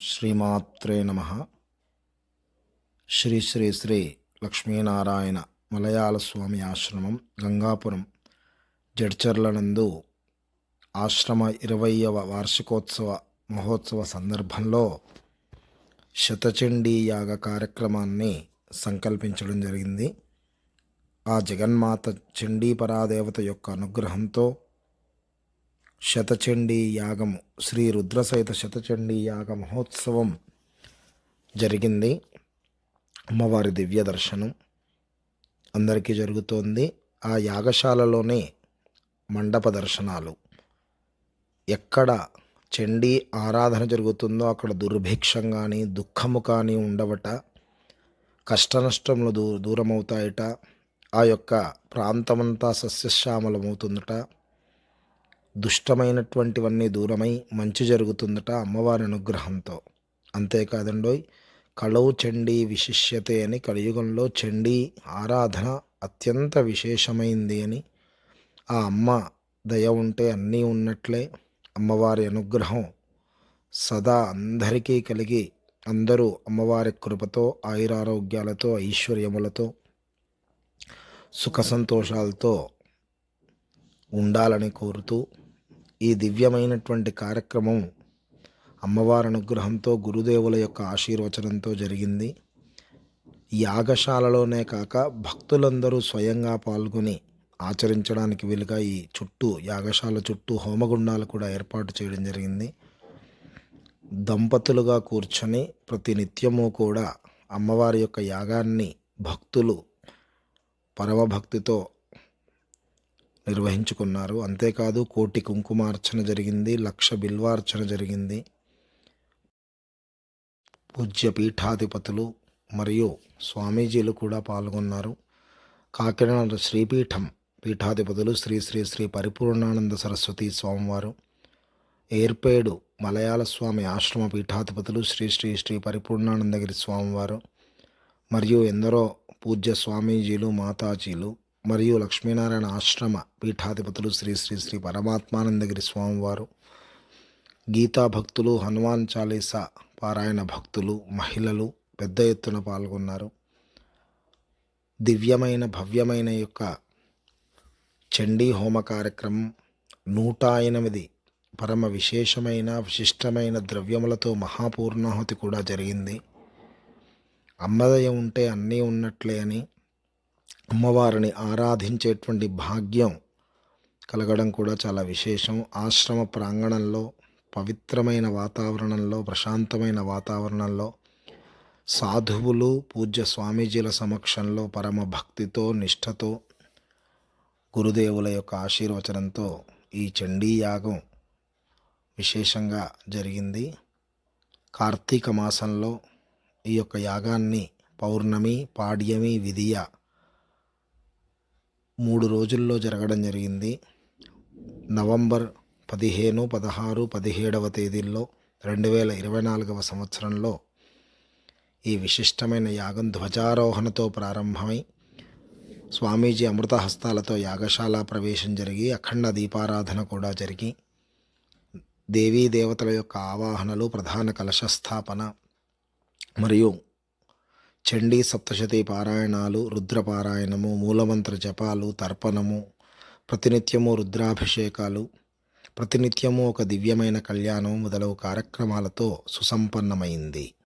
శ్రీమాత్రే నమ. శ్రీ శ్రీ శ్రీ లక్ష్మీనారాయణ మలయాళ స్వామి ఆశ్రమం గంగాపురం జడ్చర్ల నందు ఆశ్రమ ఇరవయవ వార్షికోత్సవ మహోత్సవ సందర్భంలో శతచండీ యాగ కార్యక్రమాన్ని సంకల్పించడం జరిగింది. ఆ జగన్మాత చండీ పరాదేవత యొక్క అనుగ్రహంతో శతచండీ యాగము. శ్రీ రుద్రసహిత శతచండీ యాగ మహోత్సవం జరిగింది. అమ్మవారి దివ్య దర్శనం అందరికీ జరుగుతోంది. ఆ యాగశాలలోనే మండప దర్శనాలు. ఎక్కడ చండీ ఆరాధన జరుగుతుందో అక్కడ దుర్భిక్షం కానీ దుఃఖము కానీ ఉండవట. కష్టనష్టములు దూ దూరమవుతాయట. ఆ యొక్క ప్రాంతమంతా సస్యశ్యామలమవుతుందట. దుష్టమైనటువంటివన్నీ దూరమై మంచి జరుగుతుందట అమ్మవారి అనుగ్రహంతో. అంతేకాదండోయ్ కళవు చండీ విశిష్యతే అని కలియుగంలో చండీ ఆరాధన అత్యంత విశేషమైంది అని ఆ అమ్మ దయ ఉంటే అన్నీ ఉన్నట్లే అమ్మవారి అనుగ్రహం సదా అందరికీ కలిగి అందరూ అమ్మవారి కృపతో ఆయురారోగ్యాలతో ఐశ్వర్యములతో సుఖ సంతోషాలతో ఉండాలని కోరుతూ ఈ దివ్యమైనటువంటి కార్యక్రమం అమ్మవారి అనుగ్రహంతో గురుదేవుల యొక్క ఆశీర్వచనంతో జరిగింది. యాగశాలలోనే కాక భక్తులందరూ స్వయంగా పాల్గొని ఆచరించడానికి వీలుగా ఈ చుట్టూ యాగశాల చుట్టూ హోమగుండాలు కూడా ఏర్పాటు చేయడం జరిగింది. దంపతులుగా కూర్చొని ప్రతి నిత్యము కూడా అమ్మవారి యొక్క యాగాన్ని భక్తులు పరమభక్తితో నిర్వహించుకున్నారు. అంతేకాదు కోటి కుంకుమార్చన జరిగింది లక్ష బిల్వార్చన జరిగింది. పూజ్య పీఠాధిపతులు మరియు స్వామీజీలు కూడా పాల్గొన్నారు. కాకినాడ శ్రీపీఠం పీఠాధిపతులు శ్రీ శ్రీ శ్రీ పరిపూర్ణానంద సరస్వతి స్వామివారు. ఏర్పేడు మలయాళ స్వామి ఆశ్రమ పీఠాధిపతులు శ్రీ శ్రీ శ్రీ పరిపూర్ణానందగిరి స్వామివారు. మరియు ఎందరో పూజ్య స్వామీజీలు మాతాజీలు మరియు లక్ష్మీనారాయణ ఆశ్రమ పీఠాధిపతులు శ్రీ శ్రీ శ్రీ పరమాత్మానందగిరి స్వామివారు గీతా భక్తులు హనుమాన్ చాలీసా పారాయణ భక్తులు మహిళలు పెద్ద ఎత్తున పాల్గొన్నారు. దివ్యమైన భవ్యమైన యొక్క చండీ హోమ కార్యక్రమం నూట ఎనిమిది పరమ విశేషమైన విశిష్టమైన ద్రవ్యములతో మహాపూర్ణాహుతి కూడా జరిగింది. అమ్మదయ ఉంటే అన్నీ ఉన్నట్లే అని అమ్మవారిని ఆరాధించేటువంటి భాగ్యం కలగడం కూడా చాలా విశేషం. ఆశ్రమ ప్రాంగణంలో పవిత్రమైన వాతావరణంలో ప్రశాంతమైన వాతావరణంలో సాధువులు పూజ్య స్వామీజీల సమక్షంలో పరమ భక్తితో నిష్ఠతో గురుదేవుల యొక్క ఆశీర్వచనంతో ఈ చండీ యాగం విశేషంగా జరిగింది. కార్తీక మాసంలో ఈ యొక్క యాగాన్ని పౌర్ణమి పాడ్యమి విధియ మూడు రోజుల్లో జరగడం జరిగింది. నవంబర్ పదిహేను పదహారు పదిహేడవ తేదీల్లో రెండు వేల ఇరవై నాలుగవ సంవత్సరంలో ఈ విశిష్టమైన యాగం ధ్వజారోహణతో ప్రారంభమై స్వామీజీ అమృతహస్తాలతో యాగశాల ప్రవేశం జరిగి అఖండ దీపారాధన కూడా జరిగి దేవీ దేవతల యొక్క ఆవాహనలు ప్రధాన కలశస్థాపన మరియు చండీ సప్తశతి పారాయణాలు రుద్రపారాయణము మూలమంత్ర జపాలు తర్పణము ప్రతినిత్యము రుద్రాభిషేకాలు ప్రతినిత్యము ఒక దివ్యమైన కళ్యాణం మొదలగు కార్యక్రమాలతో సుసంపన్నమైంది.